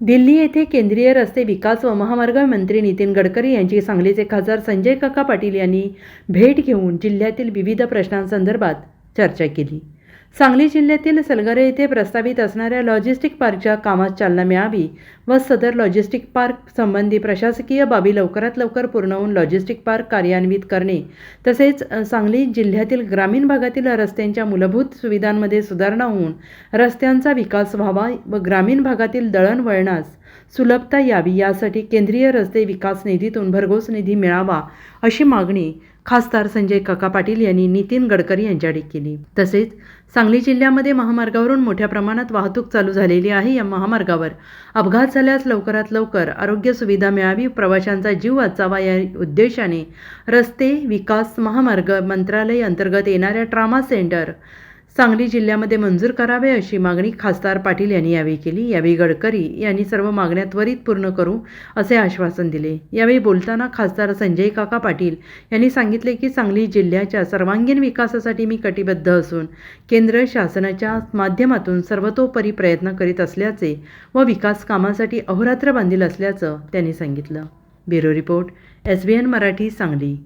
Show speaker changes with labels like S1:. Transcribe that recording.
S1: दिल्ली येथे केंद्रीय रस्ते विकास व महामार्ग मंत्री नितीन गडकरी यांची सांगलीचे खासदार संजय काका पाटील यांनी भेट घेऊन जिल्ह्यातील विविध प्रश्नांसंदर्भात चर्चा केली. सांगली जिल्ह्यातील सलगरे येथे प्रस्तावित असणाऱ्या लॉजिस्टिक पार्कच्या कामास चालना मिळावी व सदर लॉजिस्टिक पार्क संबंधी प्रशासकीय बाबी लवकरात लवकर पूर्ण होऊन लॉजिस्टिक पार्क कार्यान्वित करणे तसेच सांगली जिल्ह्यातील ग्रामीण भागातील रस्त्यांच्या मूलभूत सुविधांमध्ये सुधारणा होऊन रस्त्यांचा विकास व्हावा व ग्रामीण भागातील दळणवळणास सुलभता यावी यासाठी केंद्रीय रस्ते विकास निधीतून भरघोस निधी मिळावा अशी मागणी खासदार संजय काका पाटील यांनी नितीन गडकरी यांच्याकडे केली. तसेच सांगली जिल्ह्यामध्ये महामार्गावरून मोठ्या प्रमाणात वाहतूक चालू झालेली आहे या महामार्गावर. अपघात झाल्यास लवकरात लवकर आरोग्य सुविधा मिळावी प्रवाशांचा जीव वाचावा या उद्देशाने रस्ते विकास महामार्ग मंत्रालय अंतर्गत येणाऱ्या ट्रामा सेंटर सांगली जिल्ह्यामध्ये मंजूर करावे अशी मागणी खासदार पाटील यांनी यावेळी केली. यावेळी गडकरी यांनी सर्व मागण्या त्वरित पूर्ण करू असे आश्वासन दिले. यावेळी बोलताना खासदार संजय काका पाटील यांनी सांगितले की सांगली जिल्ह्याच्या सर्वांगीण विकासासाठी मी कटिबद्ध असून केंद्र शासनाच्या माध्यमातून सर्वतोपरी प्रयत्न करीत असल्याचे व विकास कामासाठी अहोरात्र बांधील असल्याचं त्यांनी सांगितलं. Bureau report S B N Marathi Sangli.